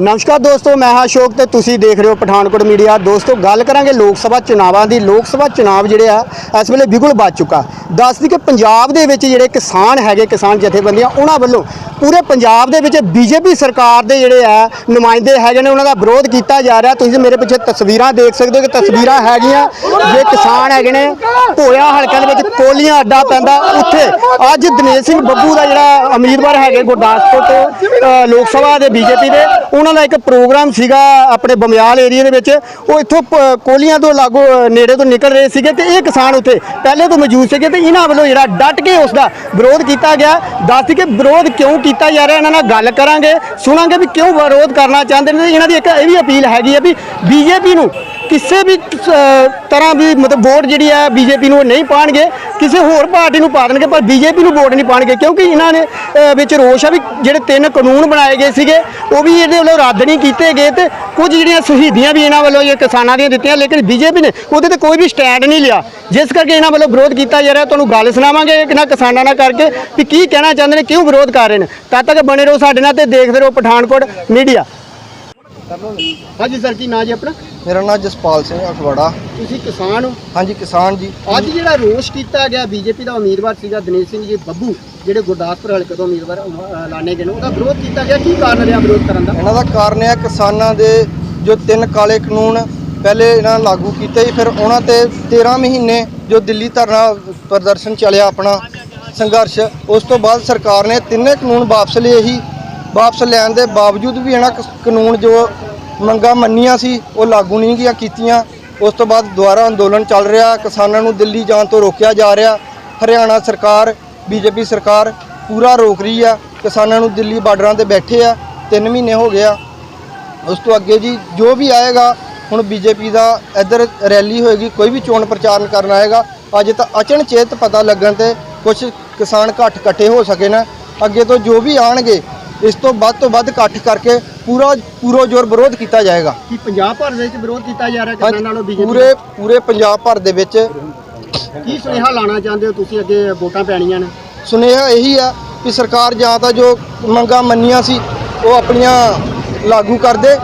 ਨਮਸਕਾਰ ਦੋਸਤੋ, ਮੈਂ ਹਾਂ ਅਸ਼ੋਕ ਤੇ ਤੁਸੀਂ ਦੇਖ ਰਹੇ ਹੋ ਪਠਾਨਕੋਟ ਮੀਡੀਆ। ਦੋਸਤੋ, ਗੱਲ ਕਰਾਂਗੇ ਲੋਕ ਸਭਾ ਚੁਣਾਵਾਂ ਦੀ। ਲੋਕ ਸਭਾ ਚੁਣਾਵ ਜਿਹੜੇ ਆ, ਇਸ ਵੇਲੇ ਬਿਗੁਲ ਵੱਜ ਚੁੱਕਾ। ਦੱਸਦੀ ਕਿ ਪੰਜਾਬ ਦੇ ਵਿੱਚ ਜਿਹੜੇ ਕਿਸਾਨ ਹੈਗੇ, ਕਿਸਾਨ ਜਥੇਬੰਦੀਆਂ, ਉਹਨਾਂ ਵੱਲੋਂ ਪੂਰੇ ਪੰਜਾਬ ਦੇ ਵਿੱਚ ਬੀਜੇਪੀ ਸਰਕਾਰ ਦੇ ਜਿਹੜੇ ਆ, ਨੁਮਾਇੰਦੇ ਹੈਗੇ ਨੇ, ਉਹਨਾਂ ਦਾ ਵਿਰੋਧ ਕੀਤਾ ਜਾ ਰਿਹਾ। ਤੁਸੀਂ ਮੇਰੇ ਪਿੱਛੇ ਤਸਵੀਰਾਂ ਦੇਖ ਸਕਦੇ ਹੋ ਕਿ ਤਸਵੀਰਾਂ ਹੈਗੀਆਂ। ਜੇ ਕਿਸਾਨ ਹੈਗੇ ਨੇ ਭੋਇਆ ਹਲਕੇ ਦੇ ਵਿੱਚ ਕੋਲੀਆਂ ਅੱਡਾ ਪੈਂਦਾ। ਉੱਥੇ ਅੱਜ ਦਿਨੇਸ਼ ਸਿੰਘ ਬੱਬੂ ਦਾ ਜਿਹੜਾ ਉਮੀਦਵਾਰ ਹੈਗੇ, ਗੁਰਦਾਸਪੁਰ ਤੋਂ ਲੋਕ ਸਭਾ ਦੇ ਬੀਜੇਪੀ ਦੇ ਉਹਨਾਂ ਦਾ ਇੱਕ ਪ੍ਰੋਗਰਾਮ ਸੀਗਾ ਆਪਣੇ ਬਮਿਆਲ ਏਰੀਆ ਦੇ ਵਿੱਚ। ਉਹ ਇੱਥੋਂ ਪ- ਕੋਲੀਆਂ ਤੋਂ ਲਾਗੂ ਨੇੜੇ ਤੋਂ ਨਿਕਲ ਰਹੇ ਸੀਗੇ ਤੇ ਇਹ ਕਿਸਾਨ ਉੱਥੇ ਪਹਿਲੇ ਤੋਂ ਮੌਜੂਦ ਸੀਗੇ ਤੇ ਇਹਨਾਂ ਵੱਲੋਂ ਜਿਹੜਾ ਡਟ ਕੇ ਉਸ ਦਾ ਵਿਰੋਧ ਕੀਤਾ ਗਿਆ। ਦੱਸ ਕਿ ਵਿਰੋਧ ਕਿਉਂ ਕੀਤਾ ਜਾ ਰਿਹਾ, ਇਹਨਾਂ ਨਾਲ ਗੱਲ ਕਰਾਂਗੇ, ਸੁਣਾਂਗੇ ਵੀ ਕਿਉਂ ਵਿਰੋਧ ਕਰਨਾ ਚਾਹੁੰਦੇ ਨੇ। ਇਹਨਾਂ ਦੀ ਇੱਕ ਇਹ ਵੀ ਅਪੀਲ ਹੈਗੀ ਹੈ ਵੀ ਬੀਜੇਪੀ ਨੂੰ ਕਿਸੇ ਵੀ ਤਰ੍ਹਾਂ ਵੀ ਮਤਲਬ ਵੋਟ ਜਿਹੜੀ ਹੈ ਬੀਜੇਪੀ ਨੂੰ ਉਹ ਨਹੀਂ ਪਾਣਗੇ, ਕਿਸੇ ਹੋਰ ਪਾਰਟੀ ਨੂੰ ਪਾ ਦੇਣਗੇ, ਪਰ ਬੀਜੇਪੀ ਨੂੰ ਵੋਟ ਨਹੀਂ ਪਾਣਗੇ, ਕਿਉਂਕਿ ਇਹਨਾਂ ਨੇ ਵਿੱਚ ਰੋਸ਼ ਆ ਵੀ ਜਿਹੜੇ ਤਿੰਨ ਕਾਨੂੰਨ ਬਣਾਏ ਗਏ ਸੀਗੇ, ਉਹ ਵੀ ਇਹਦੇ ਵੱਲੋਂ ਰੱਦ ਨਹੀਂ ਕੀਤੇ ਗਏ ਤੇ ਕੁਝ ਜਿਹੜੀਆਂ ਸ਼ਹੀਦੀਆਂ ਵੀ ਇਹਨਾਂ ਵੱਲੋਂ ਇਹ ਕਿਸਾਨਾਂ ਦੀਆਂ ਦਿੱਤੀਆਂ, ਲੇਕਿਨ ਬੀਜੇਪੀ ਨੇ ਉਹਦੇ ਤੇ ਕੋਈ ਵੀ ਸਟੈਂਡ ਨਹੀਂ ਲਿਆ। ਜਿਸ ਕਰਕੇ ਇਹਨਾਂ ਵੱਲੋਂ ਵਿਰੋਧ ਕੀਤਾ ਜਾ ਰਿਹਾ, ਤੁਹਾਨੂੰ ਗੱਲ ਸੁਣਾਵਾਂਗੇ ਇਹਨਾਂ ਕਿਸਾਨਾਂ ਨਾਲ ਕਰਕੇ ਵੀ ਕੀ ਕਹਿਣਾ ਚਾਹੁੰਦੇ ਨੇ, ਕਿਉਂ ਵਿਰੋਧ ਕਰ ਰਹੇ ਨੇ? ਤਦ ਤੱਕ ਬਣੇ ਰਹੋ ਸਾਡੇ ਨਾਲ ਤੇ ਦੇਖਦੇ ਰਹੋ ਪਠਾਨਕੋਟ ਮੀਡੀਆ। ਹਾਂਜੀ ਸਰ ਕੀ ਨਾਂ ਜੀ ਆਪਣਾ? ਮੇਰਾ ਨਾਮ ਜਸਪਾਲ ਸਿੰਘ ਅਖਵਾੜਾ। ਤੁਸੀਂ ਕਿਸਾਨ ਹੋ? ਹਾਂਜੀ ਕਿਸਾਨ ਜੀ। ਅੱਜ ਜਿਹੜਾ ਰੋਸ਼ ਕੀਤਾ ਗਿਆ ਬੀਜੇਪੀ ਦਾ ਉਮੀਦਵਾਰ ਸੀਗਾ ਦਿਨੇਸ਼ ਸਿੰਘ ਜੀ ਬੱਬੂ ਜਿਹੜੇ ਗੁਰਦਾਸਪੁਰ ਹਲਕੇ ਤੋਂ ਉਮੀਦਵਾਰ ਅਹ, ਐਲਾਨੇ ਗਏ ਨੇ ਉਹਦਾ ਵਿਰੋਧ ਕੀਤਾ ਗਿਆ ਕੀ ਕਾਰਨ ਰਿਹਾ ਵਿਰੋਧ ਕਰਨ ਦਾ? ਇਹਨਾਂ ਦਾ ਕਾਰਨ ਹੈ ਕਿਸਾਨਾਂ ਦੇ ਜੋ ਤਿੰਨ ਕਾਲੇ ਕਾਨੂੰਨ ਪਹਿਲੇ ਇਹਨਾਂ ਲਾਗੂ ਕੀਤੇ ਫਿਰ ਉਹਨਾਂ ਤੇ 13 ਮਹੀਨੇ ਜੋ ਦਿੱਲੀ ਧਰਨਾ ਪ੍ਰਦਰਸ਼ਨ ਚੱਲਿਆ ਆਪਣਾ ਸੰਘਰਸ਼ ਉਸ ਤੋਂ ਬਾਅਦ ਸਰਕਾਰ ਨੇ ਤਿੰਨੇ ਕਾਨੂੰਨ ਵਾਪਸ ਲਏ ਹੀ ਵਾਪਸ ਲੈਣ ਦੇ ਬਾਵਜੂਦ ਵੀ ਇਹਨਾਂ ਕ- ਕਾਨੂੰਨ ਜੋ ਮੰਗਾਂ ਮੰਨੀਆਂ ਸੀ, ਉਹ ਲਾਗੂ ਨਹੀਂ ਗਿਆ ਕੀਤੀਆਂ। ਉਸ ਤੋਂ ਬਾਅਦ ਦੁਬਾਰਾ ਅੰਦੋਲਨ ਚੱਲ ਰਿਹਾ, ਕਿਸਾਨਾਂ ਨੂੰ ਦਿੱਲੀ ਜਾਣ ਤੋਂ ਰੋਕਿਆ ਜਾ ਰਿਹਾ। ਹਰਿਆਣਾ ਸਰਕਾਰ, ਬੀਜੇਪੀ ਸਰਕਾਰ ਪੂਰਾ ਰੋਕ ਰਹੀ ਆ। ਕਿਸਾਨਾਂ ਨੂੰ ਦਿੱਲੀ ਬਾਰਡਰਾਂ ਤੇ ਬੈਠੇ ਆ 3 ਮਹੀਨੇ ਹੋ ਗਏ ਆ। ਉਸ ਤੋਂ ਅੱਗੇ ਜੀ, ਜੋ ਵੀ ਆਏਗਾ, ਹੁਣ ਬੀਜੇਪੀ ਦਾ ਇੱਧਰ ਰੈਲੀ ਹੋਏਗੀ, ਕੋਈ ਵੀ ਚੋਣ ਪ੍ਰਚਾਰਨ ਕਰਨ ਆਏਗਾ, ਅੱਜ ਤਾਂ ਅਚਨਚੇਤ ਪਤਾ ਲੱਗਣ ਤੇ ਕੁਝ ਕਿਸਾਨ ਘੱਟ ਇਕੱਠੇ ਹੋ ਸਕੇ ਨਾ ਅੱਗੇ ਤੋਂ ਜੋ ਵੀ ਆਣਗੇ ਇਸ ਤੋਂ ਵੱਧ ਤੋਂ ਵੱਧ ਇਕੱਠ ਕਰਕੇ ਪੂਰਾ ਪੂਰਾ ਜ਼ੋਰ ਵਿਰੋਧ ਕੀਤਾ ਜਾਏਗਾ। ਕੀ ਪੰਜਾਬ ਭਰ ਦੇ ਵਿੱਚ ਵਿਰੋਧ ਕੀਤਾ ਜਾ ਰਿਹਾ ਕਿਸਾਨਾਂ ਨਾਲੋਂ ਬੀਜੇਪੀ ਪੂਰੇ ਪੂਰੇ ਪੰਜਾਬ ਭਰ ਦੇ ਵਿੱਚ ਕੀ ਸੁਨੇਹਾ ਲਾਣਾ ਚਾਹੁੰਦੇ ਹੋ ਤੁਸੀਂ ਅੱਗੇ ਵੋਟਾਂ ਪੈਣੀਆਂ ਨੇ? ਸੁਨੇਹਾ ਇਹੀ ਆ ਕਿ ਸਰਕਾਰ ਜਾਂ ਤਾਂ ਜੋ ਮੰਗਾਂ ਮੰਨੀਆਂ ਸੀ ਉਹ ਆਪਣੀਆਂ ਲਾਗੂ ਕਰ ਦੇ।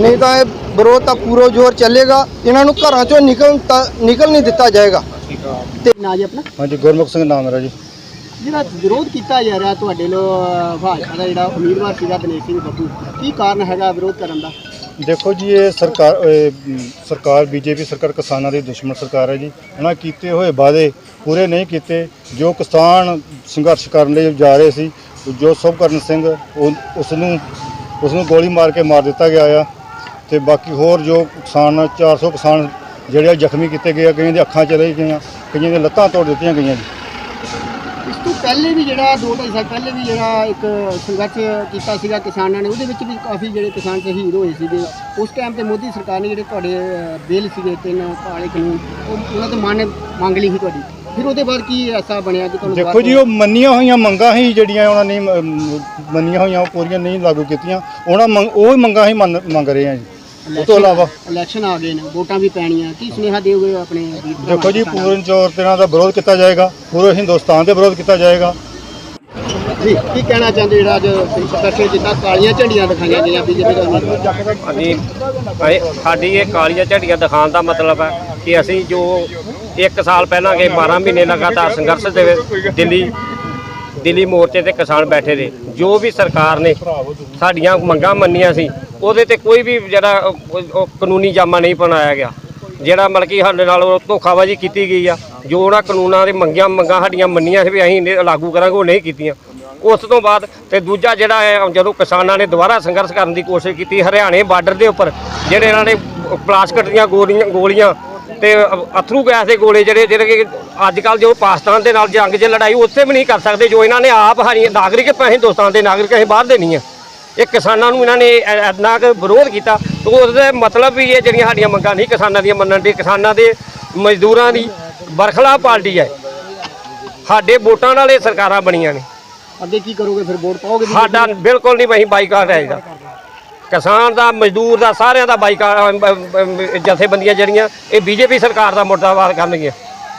ਨਹੀਂ ਤਾਂ ਇਹ ਵਿਰੋਧ ਤਾਂ ਪੂਰਾ ਜ਼ੋਰ ਚੱਲੇਗਾ। ਇਹਨਾਂ ਨੂੰ ਘਰਾਂ ਚੋਂ ਨਿਕਲ ਤਾਂ ਨਿਕਲ ਨਹੀਂ ਦਿੱਤਾ ਜਾਏਗਾ। ਤੇ ਨਾ ਜੀ ਆਪਣਾ? ਹਾਂਜੀ ਗੁਰਮੁਖ ਸਿੰਘ ਨਾਮ ਮੇਰਾ ਜੀ। ਜਿਹੜਾ ਵਿਰੋਧ ਕੀਤਾ ਜਾ ਰਿਹਾ ਤੁਹਾਡੇ ਲੋ ਭਾਜਪਾ ਦਾ ਜਿਹੜਾ ਉਮੀਦਵਾਰ ਸੀਗਾ ਦਿਨੇਸ਼ ਸਿੰਘ ਬੱਬੂ। ਕੀ ਕਾਰਨ ਹੈਗਾ ਵਿਰੋਧ ਕਰਨ ਦਾ? ਦੇਖੋ ਜੀ ਇਹ ਸਰਕਾਰ ਇਹ, ਮ, ਸਰਕਾਰ ਬੀਜੇਪੀ ਸਰਕਾਰ ਕਿਸਾਨਾਂ ਦੀ ਦੁਸ਼ਮਣ ਸਰਕਾਰ ਹੈ ਜੀ। ਉਹਨਾਂ ਕੀਤੇ ਹੋਏ ਵਾਅਦੇ ਪੂਰੇ ਨਹੀਂ ਕੀਤੇ। ਜੋ ਕਿਸਾਨ ਸੰਘਰਸ਼ ਕਰਨ ਲਈ ਜਾ ਰਹੇ ਸੀ ਜੋ ਸੁਭਕਰਨ ਸਿੰਘ ਉਹ- ਉਸ ਨੂੰ ਉਸ ਨੂੰ ਗੋਲੀ ਮਾਰ ਕੇ ਮਾਰ ਦਿੱਤਾ ਗਿਆ ਆ। ਤੇ ਬਾਕੀ ਹੋਰ ਜੋ ਕਿਸਾਨ 400 ਕਿਸਾਨ ਜਿਹੜੇ ਆ ਜ਼ਖਮੀ ਕੀਤੇ ਗਏ ਆ ਕਈਆਂ ਦੀਆਂ ਅੱਖਾਂ ਚਲੇ ਗਈਆਂ ਕਈਆਂ ਦੀਆਂ ਲੱਤਾਂ ਤੋੜ ਦਿੱਤੀਆਂ ਗਈਆਂ ਜੀ। ਇਸ ਤੋਂ ਪਹਿਲੇ ਵੀ ਜਿਹੜਾ ਦੋ ਢਾਈ ਸਾਲ ਪਹਿਲੇ ਵੀ ਜਿਹੜਾ ਇੱਕ ਸੰਘਰਸ਼ ਕੀਤਾ ਸੀਗਾ ਕਿਸਾਨਾਂ ਨੇ ਉਹਦੇ ਵਿੱਚ ਵੀ ਕਾਫੀ ਜਿਹੜੇ ਕਿਸਾਨ ਸ਼ਹੀਦ ਹੋਏ ਸੀਗੇ। ਉਸ ਟਾਈਮ ਤੇ ਮੋਦੀ ਸਰਕਾਰ ਨੇ ਜਿਹੜੇ ਤੁਹਾਡੇ ਬਿੱਲ ਸੀਗੇ ਤਿੰਨ ਕਾਲੇ ਕਾਨੂੰਨ ਉਹ ਉਹਨਾਂ ਤੇ ਮੰਨ ਮੰਗ ਲਈ ਸੀ ਤੁਹਾਡੀ। ਫਿਰ ਉਹਦੇ ਬਾਅਦ ਕੀ ਐਸਾ ਬਣਿਆ ਕਿ ਤੁਹਾਨੂੰ ਦੇਖੋ ਜੀ ਉਹ ਮੰਨੀਆਂ ਹੋਈਆਂ ਮੰਗਾਂ ਹੀ ਜਿਹੜੀਆਂ ਉਹਨਾਂ ਨੇ ਮੰਨੀਆਂ ਹੋਈਆਂ ਉਹ ਪੂਰੀਆਂ ਨਹੀਂ ਲਾਗੂ ਕੀਤੀਆਂ। ਉਹਨਾਂ ਉਹ ਮੰਗਾਂ ਹੀ ਮੰਗ ਰਹੇ ਆ ਜੀ। ਉਹ ਤੋਂ ਇਲਾਵਾ ਇਲੈਕਸ਼ਨ ਆ ਗਏ ਨੇ ਵੋਟਾਂ ਵੀ ਪੈਣੀਆਂ। ਕੀ ਸੁਨੇਹਾ ਦਿਓਗੇ ਆਪਣੇ ਵੀਰ ਭਰਾਵਾਂ ਦੇਖੋ ਜੀ ਕਿਸਾਨਾਂ ਪੂਰਨ ਚੌਰ ਤੇ ਇਹਨਾਂ ਦਾ ਵਿਰੋਧ ਕੀਤਾ ਜਾਏਗਾ ਪੂਰੇ ਹਿੰਦੁਸਤਾਨ ਦੇ ਵਿਰੋਧ ਕੀਤਾ ਜਾਏਗਾ। ਨੂੰ? ਜੀ ਕੀ ਕਹਿਣਾ ਚਾਹੁੰਦੇ ਜਿਹੜਾ ਅੱਜ ਸਪੈਸ਼ਲ ਜਿੱਦਾਂ ਕਾਲੀਆਂ ਝੰਡੀਆਂ ਦਿਖਾਈਆਂ ਗਈਆਂ ਬੀਜੇਪੀ ਦਾ ਉਮੀਦਵਾਰ ਹਾਂਜੀ ਅਸੀਂ- ਸਾਡੀ ਇਹ ਕਾਲੀਆਂ ਝੰਡੀਆਂ ਦਿਖਾਉਣ ਦਾ ਮਤਲਬ ਹੈ ਕਿ ਅਸੀਂ ਜੋ 1 ਸਾਲ ਪਹਿਲਾਂ ਕੇ 12 ਮਹੀਨੇ ਲਗਾਤਾਰ ਸੰਘਰਸ਼ ਦੇ ਵਿੱਚ ਦਿੱਲੀ ਦਿੱਲੀ ਮੋਰਚੇ ਤੇ ਕਿਸਾਨ ਬੈਠੇ ਨੇ ਜੋ ਵੀ ਸਰਕਾਰ ਨੇ ਸਾਡੀਆਂ ਮੰਗਾਂ ਮੰਨੀਆਂ ਸੀ ਉਹਦੇ ਤੇ ਕੋਈ ਵੀ ਜਿਹੜਾ ਉਹ- ਉਹ ਕਾਨੂੰਨੀ ਜਾਮਾ ਨਹੀਂ ਬਣਾਇਆ ਗਿਆ। ਜਿਹੜਾ ਮਤਲਬ ਕਿ ਸਾਡੇ ਨਾਲ ਉਹ ਧੋਖਾਬਾਜ਼ੀ ਕੀਤੀ ਗਈ ਆ। ਜੋ ਉਹਨਾਂ ਕਾਨੂੰਨਾਂ ਦੇ ਮੰਗੀਆਂ ਮੰਗਾਂ ਸਾਡੀਆਂ ਮੰਨੀਆਂ ਸੀ ਵੀ ਅਸੀਂ ਇਹਨੇ ਲਾਗੂ ਕਰਾਂਗੇ, ਉਹ ਨਹੀਂ ਕੀਤੀਆਂ। ਉਸ ਤੋਂ ਬਾਅਦ ਤੇ ਦੂਜਾ ਜਿਹੜਾ ਹੈ ਜਦੋਂ ਕਿਸਾਨਾਂ ਨੇ ਦੁਬਾਰਾ ਸੰਘਰਸ਼ ਕਰਨ ਦੀ ਕੋਸ਼ਿਸ਼ ਕੀਤੀ, ਹਰਿਆਣੇ ਬਾਰਡਰ ਦੇ ਉੱਪਰ, ਜਿਹੜੇ ਇਹਨਾਂ ਨੇ ਪਲਾਸਟਿਕ ਦੀਆਂ ਗੋਲੀਆਂ ਗੋਲੀਆਂ ਤੇ ਅਥਰੂ ਗੈਸ ਦੇ ਗੋਲੇ ਜਿਹੜੇ ਜਿਹੜੇ ਕਿ ਅੱਜ ਕੱਲ ਜੋ ਪਾਕਿਸਤਾਨ ਦੇ ਨਾਲ ਜੰਗ 'ਚ ਲੜਾਈ, ਉੱਥੇ ਵੀ ਨਹੀਂ ਕਰ ਸਕਦੇ, ਜੋ ਇਹਨਾਂ ਨੇ ਆਪ ਹਰੀ ਨਾਗਰਿਕ ਪ- ਹਿੰਦੁਸਤਾਨ ਦੇ ਨਾਗਰਿਕ, ਅਸੀਂ ਬਾਹਰ ਦੇ ਨਹੀਂ ਆ। ਇਹ ਕਿਸਾਨਾਂ ਨੂੰ ਇਹਨਾਂ ਨੇ ਇੰਨਾ ਕੁ ਵਿਰੋਧ ਕੀਤਾ ਤੇ ਉਹਦਾ ਮਤਲਬ ਵੀ ਇਹ ਜਿਹੜੀਆਂ ਸਾਡੀਆਂ ਮੰਗਾਂ ਨਹੀਂ ਕਿਸਾਨਾਂ ਦੀਆਂ ਮੰਨਣ ਦੀ ਕਿਸਾਨਾਂ ਦੇ ਮਜ਼ਦੂਰਾਂ ਦੀ ਬਰਖਲਾਫ ਪਾਰਟੀ ਹੈ ਸਾਡੇ ਵੋਟਾਂ ਨਾਲ ਇਹ ਸਰਕਾਰਾਂ ਬਣੀਆਂ ਨੇ। ਅੱਗੇ ਕੀ ਕਰੋਗੇ ਫਿਰ ਵੋਟ ਪਾਓਗੇ? ਸਾਡਾ ਬਿਲਕੁਲ ਨਹੀਂ ਵਹੀਂ ਬਾਈਕਾਟ ਹੈ ਇਹਦਾ। ਕਿਸਾਨ ਦਾ ਮਜ਼ਦੂਰ ਦਾ ਸਾਰਿਆਂ ਦਾ ਬਾਈਕਾਟ ਜਥੇਬੰਦੀਆਂ ਜਿਹੜੀਆਂ ਇਹ ਬੀਜੇਪੀ ਸਰਕਾਰ ਦਾ ਮੁਰਦਾਬਾਦ ਕਰਨਗੀਆਂ।